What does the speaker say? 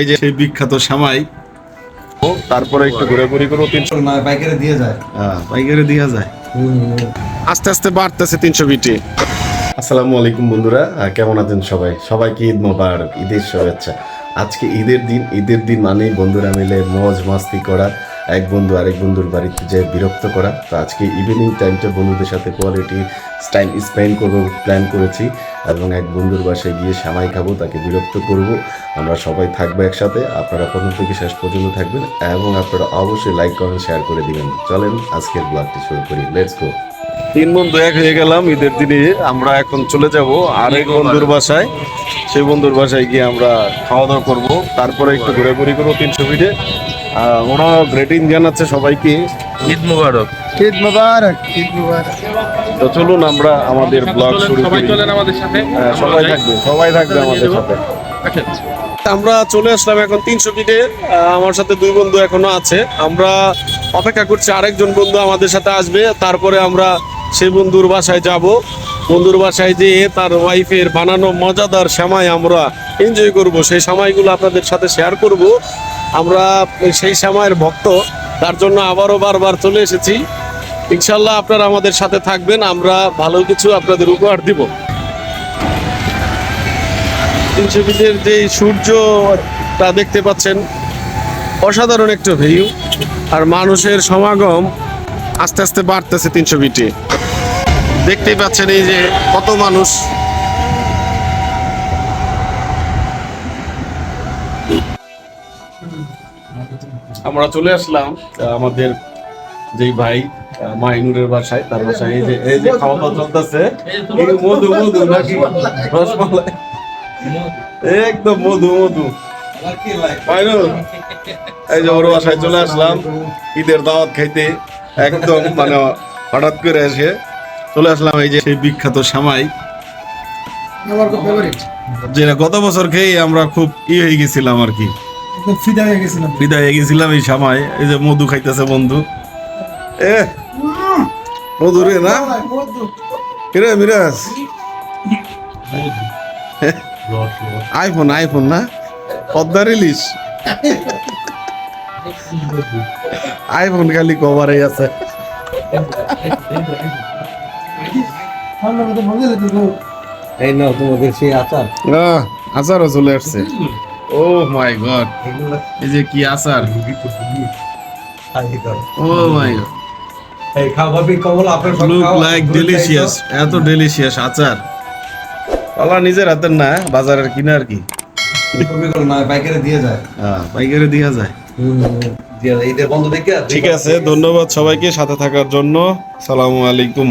এই যে সেই বিখ্যাত সামাই ও তারপরে একটু ঘোরাঘুরি করব তিনশো না বাইকেরে দিয়ে যায়। হ্যাঁ দিয়ে দেওয়া যায় আস্তে আস্তে বাড়তেছে তিনশো বিটি। আসসালামু আলাইকুম বন্ধুরা কেমন আছেন সবাই? সবাইকে ঈদ মোবারক ঈদের শুভেচ্ছা। আজকে ঈদের দিন ঈদের দিন মানেই বন্ধুরা মিলে মজ মাস্তি করা। এক বন্ধু আরেক বন্ধুর বাড়িতে যে বিরক্ত করা তো আজকে ইভিনিং টাইমটা বন্ধুদের সাথে কোয়ালিটি টাইম স্পেন্ড করব প্ল্যান করেছি এবং এক বন্ধুর বাসায় গিয়ে সামাই খাব তাকে বিরক্ত করব। আমরা সবাই থাকব একসাথে আপনারা প্রথম থেকে শেষ পর্যন্ত থাকবেন এবং আপনারা অবশ্যই লাইক কমেন্ট শেয়ার করে দিবেন। চলেন আজকের ব্লগটি শুরু করি। লেটস গো তিন বন্ধু এক হয়ে গেলাম ঈদের দিনে আমরা এখন চলে যাব আরেক বন্ধুর বাসায়। সেই বন্ধুর বাসায় গিয়ে আমরা খাওয়া দাওয়া করব তারপরে একটু ঘোরাঘুরি করব তিনশো ফিটে ওরা গ্রেটিং জানাচ্ছে সবাইকে। ঈদ মুবারক। ঈদ মুবারক ঈদ মুবারক। তো চলুন আমরা আমাদের ব্লগ চলেন, শুরু সবাই করি। চলেন আমাদের সাথে। হ্যাঁ, সবাই থাকবে সবাই থাকবে আমাদের সাথে। আচ্ছা আমরা চলে আসলাম এখন তিনশো ফিটে আমার সাথে দুই বন্ধু এখনও আছে। আমরা অপেক্ষা করছি আরেকজন বন্ধু আমাদের সাথে আসবে। তারপরে আমরা সেই বন্ধুর বাসায় যাব। বন্ধুর বাসায় যেয়ে তার ওয়াইফের বানানো মজাদার সময় আমরা এনজয় করব। সেই সময়গুলো আপনাদের সাথে শেয়ার করব। আমরা সেই সময়ের ভক্ত, তার জন্য আবারও বারবার চলে এসেছি। ইনশাল্লাহ আপনারা আমাদের সাথে থাকবেন, আমরা ভালো কিছু আপনাদের উপহার দিব। তিনশো ফিটের যে সূর্যটা দেখতে পাচ্ছেন। অসাধারণ একটা ভিউ আর মানুষের সমাগম আস্তে আস্তে বাড়তেছে তিনশো ফিটে। দেখতেই পাচ্ছেন এই যে কত মানুষ। আমরা চলে আসলাম আমাদের যেই ভাই মাইনুরের বাসায় তার বাসায় এই যে এই যে খাওয়া দাওয়া চলতেছে। এই মধু মধু নাকি? রসমালাই। একদম মধু মধু। মাইনুর এই যে ওর বাসায় চলে আসলাম ঈদের দাওয়াত খাইতে। একদম মানে হঠাৎ করে এসে চলে আসলাম এই যে সেই বিখ্যাত সামাই। যেটা গত বছর খেয়ে আমরা খুব ই হয়ে গেছিলাম আর কি। ফিদা হয়ে গেছিলাম। বিদায় হয়ে গেছিলাম এই সময়। এই যে মধু খাইতেছে বন্ধু। এ মধু রে না? কিরে মিরাজ? আইফোন আইফোন না? পদ্মা রিলিজ। আইফোন খালি কভারে আছে। এই নাও তোমাদের সেই আচার। আহ, আচারও চলে আসছে। ও মাই গড এই যে কি আচার? ও মাই গড এই খাবাবি কমল আপনার সব লুক লাইক ডেলিশিয়াস এত ডেলিশিয়াস আচার। পালা নিজের হাতের না বাজারের কিনা আর কি। কপি করো না বাইকেরে দিয়ে যায়। হ্যাঁ পাইকারি দিয়া যায়। ঠিক আছে। ধন্যবাদ সবাইকে সাথে থাকার জন্য। সালামু আলাইকুম।